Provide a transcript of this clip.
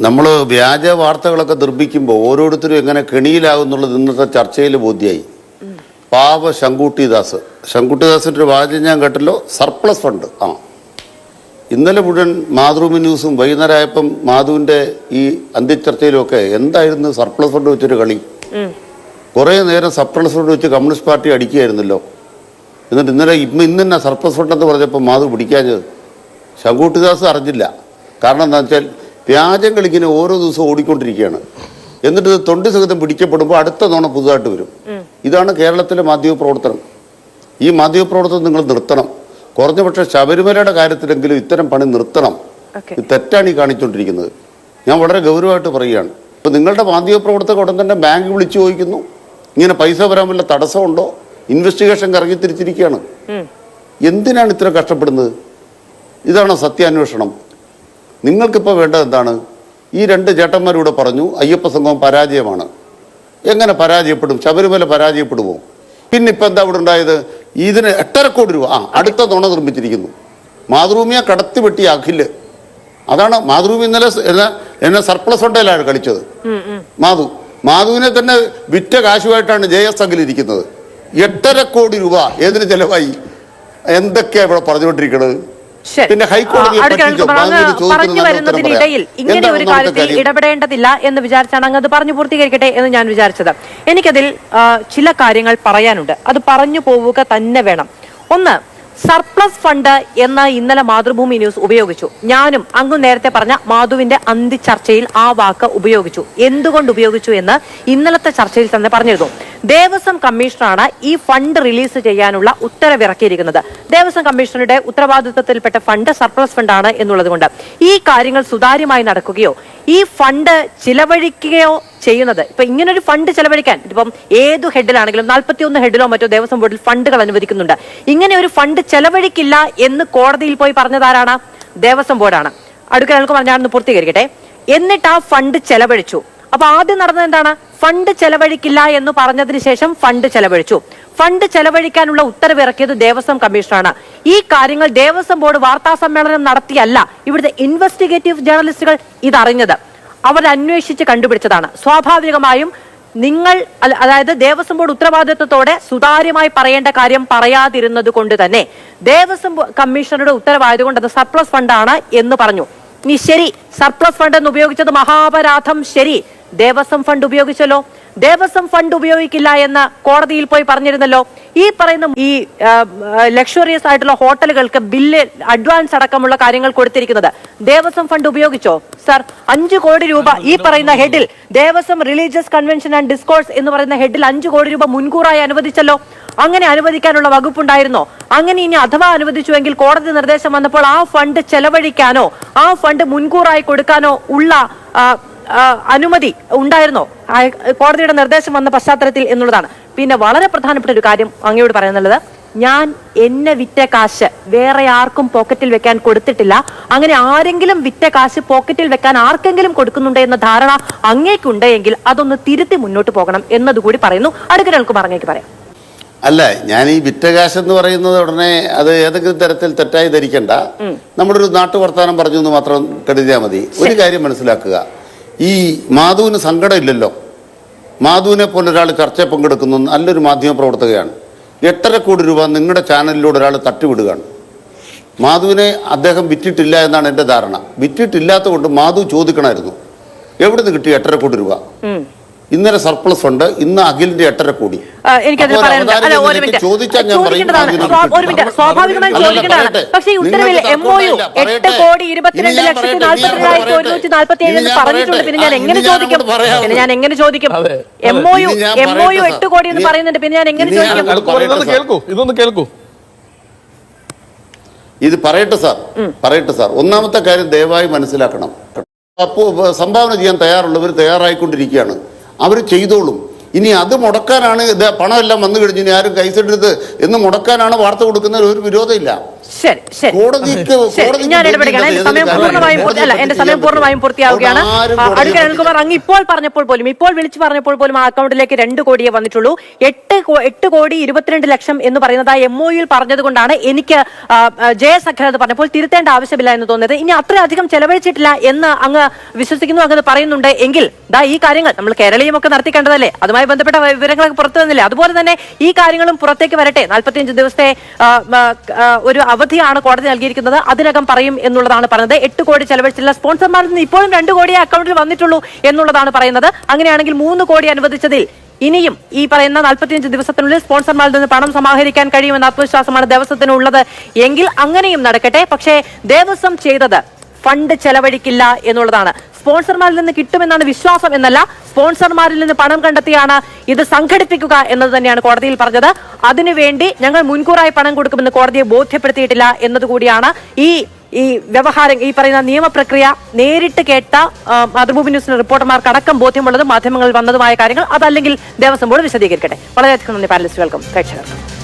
നമ്മൾ വ്യാജ വാർത്തകളൊക്കെ നിർമ്മിക്കുമ്പോൾ ഓരോരുത്തരും എങ്ങനെ കെണിയിലാകുന്നുള്ളത് ഇന്നത്തെ ചർച്ചയിൽ ബോധ്യമായി പാവ ശങ്കുട്ടിദാസ്. ശങ്കുട്ടിദാസിന്റെ ഒരു വാചകം ഞാൻ കേട്ടല്ലോ സർപ്ലസ് ഫണ്ട്. ആ. ഇന്നലെ മുഴുവൻ മാതൃഭൂമി ന്യൂസും വൈകുന്നേരം ആയപ്പം മാധുവിന്റെ ഈ അന്ത്യചർച്ചയിലുമൊക്കെ എന്തായിരുന്നു സർപ്ലസ് ഫണ്ട് വെച്ചൊരു കളി? കുറേ നേരം സർപ്ലസ് ഫണ്ട് വെച്ച് കമ്മ്യൂണിസ്റ്റ് പാർട്ടി അടിക്കുകയായിരുന്നല്ലോ. എന്നിട്ട് ഇന്നലെ ഇപ്പം ഇന്ന് സർപ്ലസ് ഫണ്ട് എന്ന് പറഞ്ഞപ്പോൾ മാധു പിടിക്കാഞ്ഞത്. ശങ്കുട്ടിദാസ് അറിഞ്ഞില്ല. കാരണം എന്താ വെച്ചാൽ വ്യാജങ്ങൾ ഇങ്ങനെ ഓരോ ദിവസവും ഓടിക്കൊണ്ടിരിക്കുകയാണ്. എന്നിട്ട് തൊണ്ടി സഹിതം പിടിക്കപ്പെടുമ്പോൾ അടുത്ത തവണ പുതുതായിട്ട് വരും. ഇതാണ് കേരളത്തിലെ മാധ്യമപ്രവർത്തനം. ഈ മാധ്യമപ്രവർത്തനം നിങ്ങൾ നിർത്തണം. കുറഞ്ഞ പക്ഷേ ശബരിമലയുടെ കാര്യത്തിലെങ്കിലും ഇത്തരം പണി നിർത്തണം. ഇത് തെറ്റാണ് ഈ കാണിച്ചുകൊണ്ടിരിക്കുന്നത് ഞാൻ വളരെ ഗൗരവമായിട്ട് പറയുകയാണ്. ഇപ്പം നിങ്ങളുടെ മാധ്യമപ്രവർത്തകർ ഉടൻ തന്നെ ബാങ്ക് വിളിച്ചു ചോദിക്കുന്നു. ഇങ്ങനെ പൈസ വരാൻ വല്ല തടസ്സമുണ്ടോ? ഇൻവെസ്റ്റിഗേഷൻ കറങ്ങി തിരിച്ചിരിക്കുകയാണ്. എന്തിനാണ് ഇത്ര കഷ്ടപ്പെടുന്നത്? ഇതാണോ സത്യാന്വേഷണം? നിങ്ങൾക്കിപ്പോൾ വേണ്ടത് എന്താണ്? ഈ രണ്ട് ചേട്ടന്മാരൂടെ പറഞ്ഞു അയ്യപ്പ സംഘം പരാജയമാണ്. എങ്ങനെ പരാജയപ്പെടും? ശബരിമല പരാജയപ്പെടുമോ? പിന്നെ ഇപ്പം എന്താ ഇവിടെ ഉണ്ടായത്? ഇതിന് എട്ടര കോടി രൂപ. ആ അടുത്ത തുണ നിർമ്മിച്ചിരിക്കുന്നു. മാതൃഭൂമിയെ കടത്തി വെട്ടി അഖിൽ. അതാണ് മാതൃഭൂമി ഇന്നലെ എന്നെ സർപ്ലസ് ഫണ്ടയിലാണ് കളിച്ചത്. മാധു. മാധുവിനെ തന്നെ വിറ്റ കാശുമായിട്ടാണ് ജെ എസ് അഖിൽ ഇരിക്കുന്നത്. എട്ടര കോടി രൂപ. ഏതിന് ചെലവായി? എന്തൊക്കെയാണ് ഇവിടെ പറഞ്ഞുകൊണ്ടിരിക്കുന്നത് പിന്നെ പറഞ്ഞു വരുന്നതിനിടയിൽ ഇങ്ങനെ ഒരു കാര്യത്തിൽ ഇടപെടേണ്ടതില്ല എന്ന് വിചാരിച്ചാണ് അങ്ങ് അത് പറഞ്ഞു പൂർത്തീകരിക്കട്ടെ എന്ന് ഞാൻ വിചാരിച്ചത്. എനിക്കതിൽ ചില കാര്യങ്ങൾ പറയാനുണ്ട്. അത് പറഞ്ഞു പോവുക തന്നെ വേണം. ഒന്ന് സർപ്ലസ് ഫണ്ട് എന്ന ഇന്നലെ മാതൃഭൂമി ന്യൂസ് ഉപയോഗിച്ചു. ഞാനും അങ്ങ് നേരത്തെ പറഞ്ഞ മാധുവിന്റെ അന്തി ചർച്ചയിൽ ആ വാക്ക് ഉപയോഗിച്ചു. എന്തുകൊണ്ട് ഉപയോഗിച്ചു എന്ന് ഇന്നലത്തെ ചർച്ചയിൽ തന്നെ പറഞ്ഞിരുന്നു. ദേവസ്വം കമ്മീഷണറാണ് ഈ ഫണ്ട് റിലീസ് ചെയ്യാനുള്ള ഉത്തരവിറക്കിയിരിക്കുന്നത്. ദേവസ്വം കമ്മീഷണറുടെ ഉത്തരവാദിത്വത്തിൽപ്പെട്ട ഫണ്ട് സർപ്ലസ് ഫണ്ടാണ് എന്നുള്ളതുകൊണ്ട് ഈ കാര്യങ്ങൾ സുതാര്യമായി നടക്കുകയോ ഈ ഫണ്ട് ചിലവഴിക്കുകയോ ചെയ്യുന്നത് ഇപ്പൊ ഇങ്ങനൊരു ഫണ്ട് ചെലവഴിക്കാൻ ഇപ്പം ഏത് ഹെഡിലാണെങ്കിലും നാൽപ്പത്തിയൊന്ന് ഹെഡിലോ മറ്റോ ദേവസ്വം ബോർഡിൽ ഫണ്ടുകൾ അനുവദിക്കുന്നുണ്ട്. ഇങ്ങനെ ഒരു ഫണ്ട് ചെലവഴിക്കില്ല എന്ന് കോടതിയിൽ പോയി പറഞ്ഞതാരാണ്? ദേവസ്വം ബോർഡാണ്. അയാൾക്ക് പറഞ്ഞാണെന്ന് പൂർത്തീകരിക്കട്ടെ. എന്നിട്ട് ആ ഫണ്ട് ചെലവഴിച്ചു. അപ്പൊ ആദ്യം നടന്നത് എന്താണ്? ഫണ്ട് ചെലവഴിക്കില്ല എന്ന് പറഞ്ഞതിന് ശേഷം ഫണ്ട് ചെലവഴിച്ചു. ഫണ്ട് ചെലവഴിക്കാനുള്ള ഉത്തരവിറക്കിയത് ദേവസ്വം കമ്മീഷനാണ് ഈ കാര്യങ്ങൾ ദേവസ്വം ബോർഡ് വാർത്താ സമ്മേളനം നടത്തിയല്ല ഇവിടുത്തെ ഇൻവെസ്റ്റിഗേറ്റീവ് ജേർണലിസ്റ്റുകൾ ഇതറിഞ്ഞത്. അവർ അന്വേഷിച്ച് കണ്ടുപിടിച്ചതാണ്. സ്വാഭാവികമായും നിങ്ങൾ അതായത് ദേവസ്വം ബോർഡ് ഉത്തരവാദിത്വത്തോടെ സുതാര്യമായി പറയേണ്ട കാര്യം പറയാതിരുന്നത് കൊണ്ട് തന്നെ ദേവസ്വം കമ്മീഷണറുടെ ഉത്തരവായതുകൊണ്ട് അത് സർപ്ലസ് ഫണ്ടാണ് എന്ന് പറഞ്ഞു. ഇനി ശരി സർപ്ലസ് ഫണ്ട് എന്ന് ഉപയോഗിച്ചത് മഹാപരാധം. ശരി ദേവസ്വം ഫണ്ട് ഉപയോഗിച്ചല്ലോ. ദേവസ്വം ഫണ്ട് ഉപയോഗിക്കില്ല എന്ന് കോടതിയിൽ പോയി പറഞ്ഞിരുന്നല്ലോ. ഈ പറയുന്ന ഈ ലക്ഷറിയസ് ആയിട്ടുള്ള ഹോട്ടലുകൾക്ക് ബില്ല് അഡ്വാൻസ് അടക്കമുള്ള കാര്യങ്ങൾ കൊടുത്തിരിക്കുന്നത് ദേവസ്വം ഫണ്ട് ഉപയോഗിച്ചോ? സർ അഞ്ചു കോടി രൂപ ഈ പറയുന്ന ഹെഡിൽ Devaswom religious convention and discourse എന്ന് പറയുന്ന ഹെഡിൽ അഞ്ചു കോടി രൂപ മുൻകൂറായി അനുവദിച്ചല്ലോ. അങ്ങനെ അനുവദിക്കാനുള്ള വകുപ്പുണ്ടായിരുന്നോ? അങ്ങനെ ഇനി അഥവാ അനുവദിച്ചുവെങ്കിൽ കോടതി നിർദ്ദേശം വന്നപ്പോൾ ആ ഫണ്ട് ചെലവഴിക്കാനോ? ആ ഫണ്ട് മുൻകൂറായി കൊടുക്കാനോ ഉള്ള അനുമതി ഉണ്ടായിരുന്നോ? കോടതിയുടെ നിർദ്ദേശം വന്ന പശ്ചാത്തലത്തിൽ എന്നുള്ളതാണ്. പിന്നെ വളരെ പ്രധാനപ്പെട്ട ഒരു കാര്യം അങ്ങയോട് പറയുന്നുള്ളത് ഞാൻ എന്നെ വിറ്റ കാശ് വേറെ ആർക്കും പോക്കറ്റിൽ വെക്കാൻ കൊടുത്തിട്ടില്ല. അങ്ങനെ ആരെങ്കിലും വിറ്റ കാശ് പോക്കറ്റിൽ വെക്കാൻ ആർക്കെങ്കിലും കൊടുക്കുന്നുണ്ട് എന്ന ധാരണ അങ്ങേക്കുണ്ടെങ്കിൽ അതൊന്ന് തിരുത്തി മുന്നോട്ട് പോകണം എന്നതുകൂടി പറയുന്നു. അടുക്കൽ അങ്ങേക്ക് പറയാം. അല്ല ഞാൻ ഈ വിറ്റകാശം എന്ന് പറയുന്നത് ഉടനെ അത് ഏതെങ്കിലും തരത്തിൽ തെറ്റായി ധരിക്കണ്ട. നമ്മുടെ ഒരു നാട്ടു വർത്താനം പറഞ്ഞു എന്ന് മാത്രം കരുതിയാൽ മതി. ഒരു കാര്യം മനസ്സിലാക്കുക. ഈ മാധുവിന് സങ്കടം ഇല്ലല്ലോ. മാധുവിനെ പോലെ ഒരാൾ ചർച്ചയിൽ പങ്കെടുക്കുന്നു. നല്ലൊരു മാധ്യമ പ്രവർത്തകയാണ്. എട്ടര കോടി രൂപ നിങ്ങളുടെ ചാനലിലൂടെ ഒരാൾ തട്ടിവിടുകയാണ്. മാധുവിനെ അദ്ദേഹം വിറ്റിട്ടില്ല എന്നാണ് എന്റെ ധാരണ. വിറ്റിട്ടില്ലാത്ത കൊണ്ട് മാധു ചോദിക്കണമായിരുന്നു. എവിടെ നിന്ന് കിട്ടി എട്ടര കോടി രൂപ. ഇന്നലെ സർപ്ലസ് ഉണ്ട്. ഇന്ന് അഖിലിന്റെ എട്ടര കോടി. എനിക്കതിൽ ചോദിക്കേണ്ടതാണ്. പക്ഷേ ഉത്തരവിൽ എം ഒ യു എട്ട് ഇരുപത്തിരണ്ട് ലക്ഷത്തി. ഒരുന്നൂറ്റി നാൽപ്പത്തി ഏഴ് പറഞ്ഞിട്ടുണ്ട് പിന്നെ ഞാൻ എങ്ങനെ ചോദിക്കും പിന്നെ ഞാൻ എങ്ങനെ ചോദിക്കും? അതെ, എം അതെ. O U M O U എട്ട് കോടി എന്ന് പറയുന്നുണ്ട്. പിന്നെ ഞാൻ എങ്ങനെ ചോദിക്കും? അങ്ങോട്ട് കേൾക്കൂ, ഇതൊന്ന് കേൾക്കൂ. ഇതൊന്ന് കേൾക്കൂ. ഇത് പറയട്ടെ സാർ. പറയട്ടെ സാർ. ഒന്നാമത്തെ കാര്യം ദയവായി മനസ്സിലാക്കണം. അപ്പോ സംഭാവന ചെയ്യാൻ തയ്യാറുള്ളവർ തയ്യാറായിക്കൊണ്ടിരിക്കുകയാണ്. അവർ ചെയ്തോളും. ഇനി അത് മുടക്കാനാണ് പണമെല്ലാം വന്നു കഴിഞ്ഞു ഇനി ആരും കൈസെടുത്ത് എന്ന് മുടക്കാനാണ് വാർത്ത കൊടുക്കുന്നതിൽ ഒരു വിരോധമില്ല. ശരി ശരി. കോടതിക്ക് ഞാൻ ഇടപെടുകയാണ് എന്റെ സമയം പൂർണമായും അല്ല എന്റെ സമയം പൂർണമായും പൂർത്തിയാവുകയാണ്. അടുക്കൽ അനിൽകുമാർ അങ്ങ് ഇപ്പോൾ പറഞ്ഞപ്പോൾ പോലും ഇപ്പോൾ വിളിച്ചു പറഞ്ഞപ്പോൾ പോലും ആ അക്കൗണ്ടിലേക്ക് രണ്ട് കോടിയേ വന്നിട്ടുള്ളൂ. എട്ട് എട്ട് കോടി ഇരുപത്തിരണ്ട് ലക്ഷം എന്ന് പറയുന്നത് ആ എം ഒ യിൽ പറഞ്ഞത് കൊണ്ടാണ് എനിക്ക് ആ, പറഞ്ഞപ്പോൾ തിരുത്തേണ്ട ആവശ്യമില്ല എന്ന് തോന്നിയത്. ഇനി അത്രയധികം ചെലവഴിച്ചിട്ടില്ല എന്ന് അങ്ങ് വിശ്വസിക്കുന്നു അങ്ങ് പറയുന്നുണ്ട് എങ്കിൽ ദാ ഈ കാര്യങ്ങൾ നമ്മൾ കേരളീയം ഒക്കെ നടത്തി കണ്ടതല്ലേ? അതുമായി ബന്ധപ്പെട്ട വിവരങ്ങളൊക്കെ പുറത്തു വന്നില്ലേ? അതുപോലെ തന്നെ ഈ കാര്യങ്ങളും പുറത്തേക്ക് വരട്ടെ. നാൽപ്പത്തിയഞ്ച് ദിവസത്തെ ഒരു ഒരു അവധിയാണ് കോടതി നൽകിയിരിക്കുന്നത്. അതിനകം പറയും എന്നുള്ളതാണ് പറഞ്ഞത് എട്ട് കോടി ചെലവഴിച്ചില്ല സ്പോൺസർമാരിൽ നിന്ന് ഇപ്പോഴും രണ്ട് കോടിയെ അക്കൗണ്ടിൽ വന്നിട്ടുള്ളൂ എന്നുള്ളതാണ് പറയുന്നത്. അങ്ങനെയാണെങ്കിൽ മൂന്ന് കോടി അനുവദിച്ചതിൽ ഇനിയും ഈ പറയുന്ന നാൽപ്പത്തിയഞ്ച് ദിവസത്തിനുള്ളിൽ സ്പോൺസർമാരിൽ നിന്ന് പണം സമാഹരിക്കാൻ കഴിയുമെന്ന ആത്മവിശ്വാസമാണ് ദേവസ്വത്തിന് ഉള്ളത് എങ്കിൽ അങ്ങനെയും നടക്കട്ടെ. പക്ഷേ ദേവസ്വം ചെയ്തത് ഫണ്ട് ചെലവഴിക്കില്ല എന്നുള്ളതാണ്. സ്പോൺസർമാരിൽ നിന്ന് കിട്ടുമെന്നാണ് വിശ്വാസം എന്നല്ല സ്പോൺസർമാരിൽ നിന്ന് പണം കണ്ടെത്തിയാണ് ഇത് സംഘടിപ്പിക്കുക എന്നത് തന്നെയാണ് കോടതിയിൽ പറഞ്ഞത്. അതിനുവേണ്ടി ഞങ്ങൾ മുൻകൂറായി പണം കൊടുക്കുമെന്ന് കോടതിയെ ബോധ്യപ്പെടുത്തിയിട്ടില്ല എന്നതുകൂടിയാണ് ഈ ഈ വ്യവഹാരം ഈ പറയുന്ന നിയമപ്രക്രിയ നേരിട്ട് കേട്ട മാതൃഭൂമി ന്യൂസിന്റെ റിപ്പോർട്ടർമാർക്ക് അടക്കം ബോധ്യമുള്ളതും മാധ്യമങ്ങളിൽ വന്നതുമായ കാര്യങ്ങൾ അതല്ലെങ്കിൽ ദേവസ്വം ബോർഡ് വിശദീകരിക്കട്ടെ. വളരെയധികം നന്ദി പാനലിസ്റ്റുകൾക്കും പ്രേക്ഷകർക്കും.